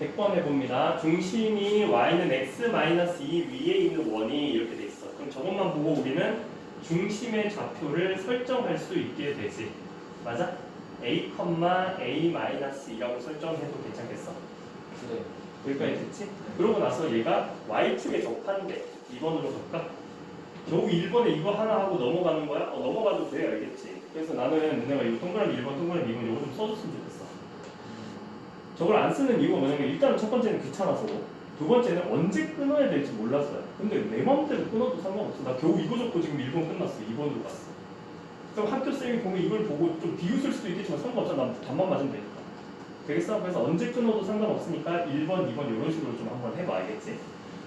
100번 해봅니다. 중심이 y는 x 2 위에 있는 원이 이렇게 돼 있어. 그럼 저것만 보고 우리는 중심의 좌표를 설정할 수 있게 되지. 맞아? a, a-2라고 설정해도 괜찮겠어? 네. 여기까지 됐지? 그러고 나서 얘가 y축에 접한대. 2번으로 갈까? 겨우 1번에 이거 하나 하고 넘어가는 거야? 어, 넘어가도 돼, 알겠지? 그래서 나는 내가 이거 동그라미 1번, 동그라미 2번 이거 좀 써줬으면 좋겠어. 저걸 안 쓰는 이유가 뭐냐면 일단은 첫 번째는 귀찮아서 두 번째는 언제 끊어야 될지 몰랐어요. 근데 내 마음대로 끊어도 상관없어. 나 겨우 이거 적고 지금 1번 끝났어. 2번으로 갔어. 그럼 학교 쌤이 보면 이걸 보고 좀 비웃을 수도 있겠지만 상관없잖아. 난 답만 맞으면 되니까. 되겠어? 그래서 언제 끊어도 상관없으니까 1번, 2번 이런 식으로 좀 한번 해봐. 알겠지?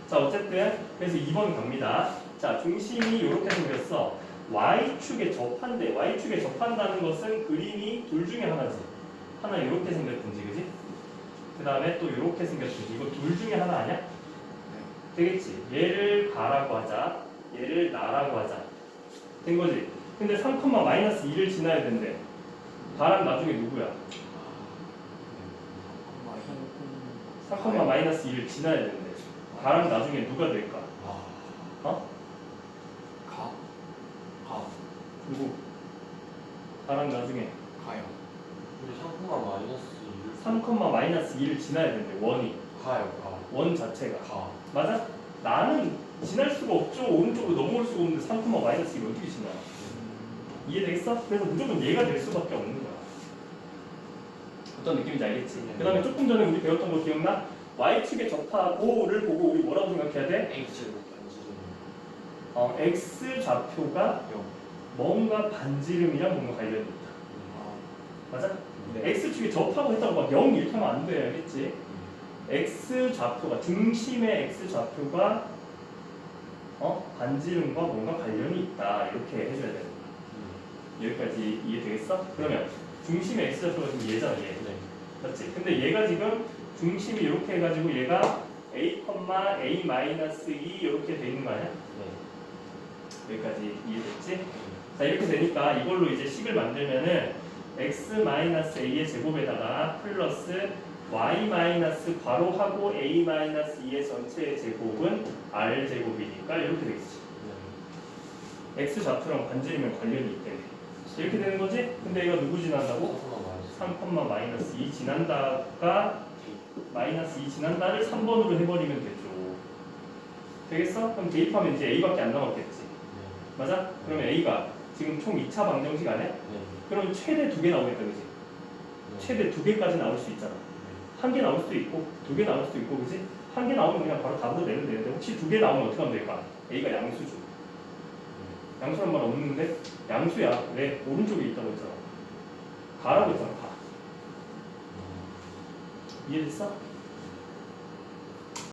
자, 어쨌든 그래서 2번 갑니다. 자, 중심이 이렇게 생겼어. Y축에 접한대. Y축에 접한다는 것은 그림이 둘 중에 하나지. 하나 이렇게 생겼든지, 그지? 그 다음에 또 이렇게 생겼든지. 이거 둘 중에 하나 아니야? 되겠지? 얘를 가라고 하자. 얘를 나라고 하자. 된 거지? 근데 3, 마이너스 2를 지나야 된대. 가랑 나중에 누구야? 3, 마이너스 2를 지나야 된대. 가랑 나중에 누가 될까? 아. 어? 가? 가. 누구? 가랑 나중에 가요. 우리 상품만 마이너스 3, 마이너스 2를 지나야 된대. 원이. 가요. 가. 원 자체가. 가. 맞아? 나는 지날 수가 없죠. 오른쪽으로 넘어올 수가 없는데 3, 마이너스 2를 어떻게 지나? 이해되겠어? 그래서 무조건 얘가 될 수밖에 없는 거야. 어떤 느낌인지 알겠지? 네. 그 다음에 조금 전에 우리 배웠던 거 기억나? Y축에 접하고를 보고 우리 뭐라고 생각해야 돼? 반지름 어, X 좌표가 영. 뭔가 반지름이랑 뭔가 관련이 있다. 아. 맞아? 네. X축에 접하고 했다고 막 0 이렇게 하면 안 돼. 알겠지? X 좌표가 중심의 X 좌표가 어? 반지름과 뭔가 관련이 있다. 이렇게 해줘야 되는 거야. 여기까지 이해되겠어? 그러면 중심의 X 좌표가 지금 얘잖아, 얘. 네. 맞지? 근데 얘가 지금 중심이 이렇게 해가지고 얘가 a, a 마이너스 2 이렇게 돼 있는 거 아니야? 네. 여기까지 이해됐지? 자 이렇게 되니까 이걸로 이제 식을 만들면은 x 마이너스 a의 제곱에다가 플러스 y 마이너스 괄호하고 a 마이너스 2의 전체의 제곱은 r 제곱이니까 이렇게 되겠지. x 좌표랑 반지름의 관련이 있대. 이렇게 되는 거지? 근데 이거 누구 지난다고? 상품만 3, 마이너스 마이너스 2 지난다가 마이너스 2 지난다를 3번으로 해버리면 되죠. 되겠어? 그럼 대입하면 이제 a밖에 안 남았겠지. 네. 맞아? 그러면 a가 지금 총 2차 방정식 아니야? 네. 그러면 최대 두 개 나오겠다, 그지? 네. 최대 두 개까지 나올 수 있잖아. 한 개 나올 수도 있고, 두 개 나올 수도 있고, 그지? 한 개 나오면 그냥 바로 답으로 내면 되는데, 혹시 두 개 나오면 어떻게 하면 될까? a가 양수죠. 양수란 말 없는데, 양수야. 왜? 오른쪽에 있다고 했잖아. 가라고 했잖아, 가. 이해됐어?